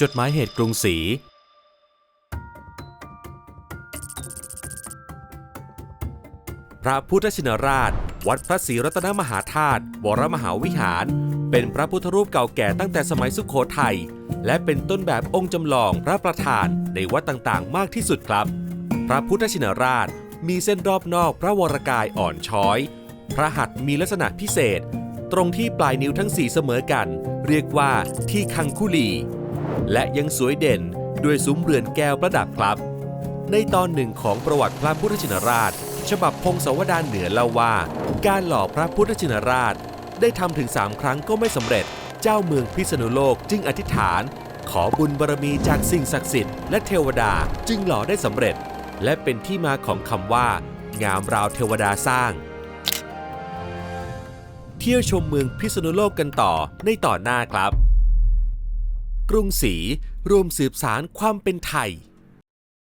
จดหมายเหตุกรุงศรี พระพุทธชินราช วัดพระศรีรัตนมหาธาตุวรมหาวิหาร เป็นพระพุทธรูปเก่าแก่ตั้งแต่สมัยสุขโขทัย และเป็นต้นแบบองค์จำลองพระประธานในวัดต่างๆ มากที่สุดครับ พระพุทธชินราชมีเส้นรอบนอกพระวรกายอ่อนช้อย พระหัตถ์มีลักษณะพิเศษ ตรงที่ปลายนิ้วทั้งสี่เสมอกัน เรียกว่าที่คังคุลี และยังสวยเด่นด้วยซุ้มเรือนแก้วประดับครับ ในตอนหนึ่งของประวัติพระพุทธชินราช ฉบับพงศาวดารเหนือเล่าว่า การหล่อพระพุทธชินราช ได้ทำถึง 3 ครั้งก็ไม่สำเร็จ เจ้าเมืองพิษณุโลกจึงอธิษฐาน ขอบุญบารมีจากสิ่งศักดิ์สิทธิ์และเทวดาจึงหล่อได้สำเร็จ และเป็นที่มาของคำว่า งามราวเทวดาสร้างเที่ยวชมเมืองพิษณุโลกกันต่อในต่อนหน้าครับ กรุงศรีรวมสืบสารความเป็นไทย